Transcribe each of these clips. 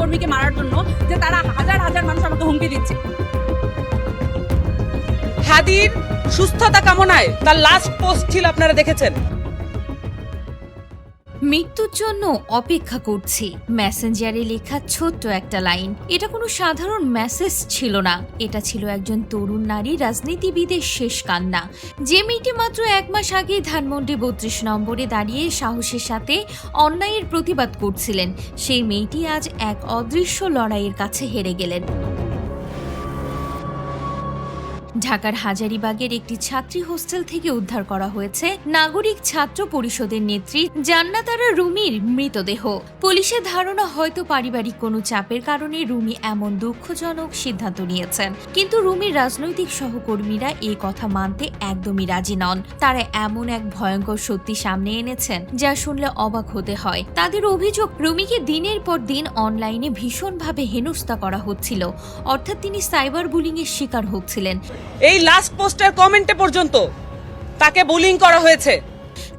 সহকর্মীকে মারার জন্য যে তারা হাজার হাজার মানুষ আমাকে হুমকি দিচ্ছে। হাদির সুস্থতা কামনায় তার লাস্ট পোস্ট ছিল, আপনারা দেখেছেন। মৃত্যুর জন্য অপেক্ষা করছি। মেসেঞ্জারে লেখা ছোট্ট একটা লাইন। এটা কোনো সাধারণ মেসেজ ছিল না। এটা ছিল একজন তরুণ নারী রাজনীতিবিদের শেষ কান্না। যে মেয়েটি মাত্র এক মাস আগে ধানমন্ডি বত্রিশ নম্বরে দাঁড়িয়ে সাহসের সাথে অন্যায়ের প্রতিবাদ করছিলেন, সেই মেয়েটি আজ এক অদৃশ্য লড়াইয়ের কাছে হেরে গেলেন। ঢাকার হাজারিবাগের একটি ছাত্রী হোস্টেল থেকে উদ্ধার করা হয়েছে নাগরিক ছাত্র পরিষদের নেত্রী জান্নাতারা রুমির মৃতদেহ। পুলিশের ধারণা হয়তো পারিবারিক কোনো চাপের কারণে রুমি এমন দুঃখজনক সিদ্ধান্ত নিয়েছেন। কিন্তু রুমির রাজনৈতিক সহকর্মীরা এই কথা মানতে একদমই রাজি নন। তারা এমন এক ভয়ঙ্কর সত্যি সামনে এনেছেন যা শুনলে অবাক হতে হয়। তাদের অভিযোগ, রুমিকে দিনের পর দিন অনলাইনে ভীষণভাবে হেনস্থা করা হচ্ছিল। অর্থাৎ তিনি সাইবার বুলিং এর শিকার হচ্ছিলেন। এই লাস্ট পোস্টের কমেন্টে পর্যন্ত তাকে বুলিং করা হয়েছে।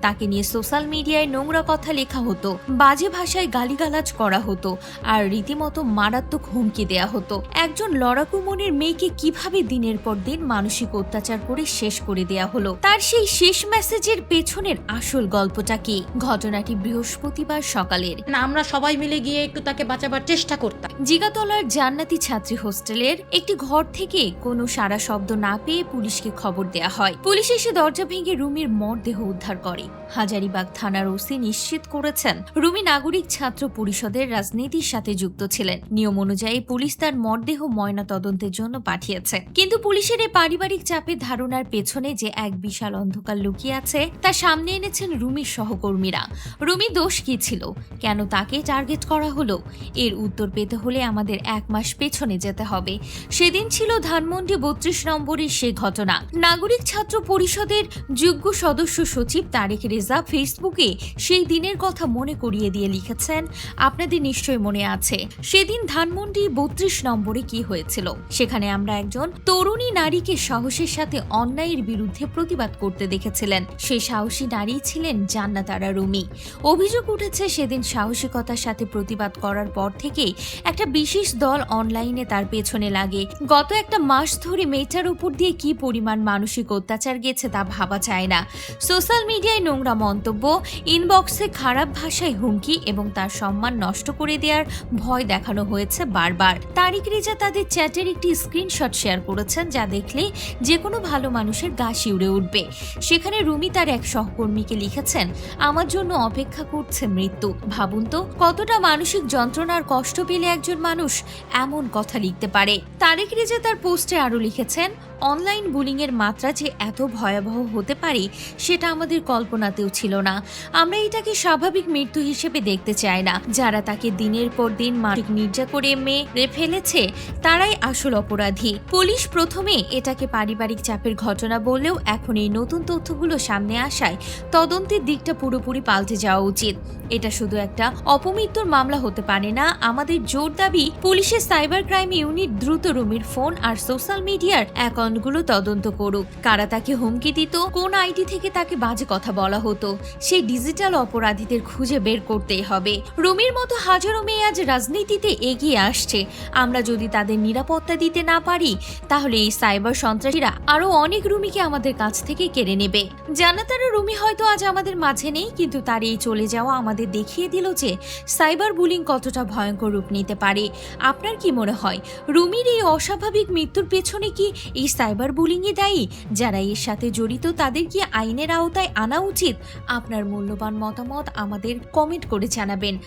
তাকে নিয়ে সোশ্যাল মিডিয়ায় নোংরা কথা লেখা হতো বাজে ভাষায় গালিগালাজ করা হতো আর রীতিমতো মারাত্মক হুমকি দেয়া হতো। একজন লড়াকু মনের মেয়েকে কীভাবে দিনের পর দিন মানসিক অত্যাচার করে শেষ করে দেয়া হলো তার সেই শেষ মেসেজের পেছনের আসল গল্পটা কি? ঘটনাটি বৃহস্পতিবার সকালের। না আমরা সবাই মিলে গিয়ে একটু তাকে বাঁচাবার চেষ্টা করতাম। জিগাতলার জান্নাতি ছাত্রী হোস্টেলের একটি ঘর থেকে কোনো সারা শব্দ না পেয়ে পুলিশকে খবর দেয়া হয়। পুলিশ এসে দরজা ভেঙে রুমির মরদেহ উদ্ধার করে। হাজারিবাগ থানার ওসি নিশ্চিত করেছেন, রুমি নাগরিক ছাত্র পরিষদের রাজনীতির সাথে যুক্ত ছিলেন। নিয়ম অনুযায়ী পুলিশ তার মরদেহ ময়না তদন্তের জন্য পাঠিয়েছে। কিন্তু পুলিশের এই পারিবারিক চাপের ধারণার পেছনে যে এক বিশাল অন্ধকার লুকিয়ে আছে, তা সামনে এনেছেন রুমির সহকর্মীরা। রুমি দোষ কি ছিল? কেন তাকে টার্গেট করা হলো? এর উত্তর পেতে হলে আমাদের এক মাস পেছনে যেতে হবে। সেদিন ছিল ধানমন্ডি বত্রিশ নম্বরের সে ঘটনা। নাগরিক ছাত্র পরিষদের যোগ্য সদস্য সচিব তারেক রেজা ফেসবুকে সেই দিনের কথা মনে করিয়ে দিয়ে লিখেছেন, আপনাদের নিশ্চয় মনে আছে, সেদিন ধানমন্ডি বত্রিশ নম্বরে কি হয়েছিল? সেখানে আমরা একজন তরুণী নারীকে সাহসের সাথে অন্যায়ের বিরুদ্ধে প্রতিবাদ করতে দেখেছিলেন। সেই সাহসী নারী ছিলেন জান্নাতারা রুমি। অভিযোগ উঠেছে সেদিন সাহসিকতার সাথে প্রতিবাদ করার পর থেকেই একটা বিশেষ দল অনলাইনে তার পেছনে লাগে। গত একটা মাস ধরে মেয়েটার উপর দিয়ে কি পরিমাণ মানসিক অত্যাচার গেছে তা ভাবা যায় না। সোশ্যাল মিডিয়ায় নোংরা মন্তব্য ইনবক্সে খারাপ ভাষায় হুমকি এবং তার সম্মান নষ্ট করে দেওয়ার ভয় দেখানো হয়েছে বারবার। তারিক রেজা তাদের চ্যাটের একটি স্ক্রিনশট শেয়ার করেছেন যা দেখলে যে কোনো ভালো মানুষের গা শিউড়ে উঠবে। সেখানে রুমি তার এক সহকর্মীকে লিখেছেন, আমার জন্য অপেক্ষা করছে মৃত্যু। ভাবুন তো, কতটা মানসিক যন্ত্রণার কষ্ট পেলে একজন মানুষ এমন কথা লিখতে পারে? তারেক রেজা তার পোস্টে আরও লিখেছেন অনলাইন বুলিং এর মাত্রা যে এত ভয়াবহ হতে পারে, সেটা আমাদের কল্পনাতেও ছিল না। আমরা এটাকে স্বাভাবিক মৃত্যু হিসেবে দেখতে চাই না। যারা তাকে দিনের পর দিন মানসিক নির্যা করে মেরে ফেলেছে, তারাই আসল অপরাধী। পুলিশ প্রথমে এটাকে পারিবারিক চাপের ঘটনা বললেও এখন এই নতুন তথ্যগুলো সামনে আসায় তদন্তের দিকটা পুরোপুরি পাল্টে যাওয়া উচিত। এটা শুধু একটা অপমৃত্যুর মামলা হতে পারে না, আমাদের জোর দাবি পুলিশের সাইবার ক্রাইম ইউনিট দ্রুত রুমির ফোন আর সোশ্যাল মিডিয়ার অ্যাকাউন্টগুলো তদন্ত করুক। কারা তাকে হুমকি দিত, কোন আইডি থেকে তাকে বাজে কথা বলা হতো, সেই ডিজিটাল অপরাধীদের খুঁজে বের করতেই হবে। রুমির মতো হাজারো মেয়ে আজ রাজনীতিতে এগিয়ে আসছে। আমরা যদি তাদের নিরাপত্তা দিতে না পারি, তাহলে এই সাইবার সন্ত্রাসীরা আরও অনেক রুমিকে আমাদের কাছ থেকে কেড়ে নেবে। জানাতারা রুমি হয়তো আজ আমাদের মাঝে নেই, কিন্তু তার এই চলে যাওয়া আমাদের দেখিয়ে দিল যে সাইবার বুলিং কতটা ভয়ঙ্কর রূপ নিতে পারে। আপনার কি মনে হয়, রুমির এই অস্বাভাবিক মৃত্যুর পেছনে কি এই সাইবার বুলিংয়ে দায়ী। যারা এর সাথে জড়িত তাদের কি আইনের আওতায় আনা উচিত। আপনার মূল্যবান মতামত আমাদের কমেন্ট করে জানাবেন।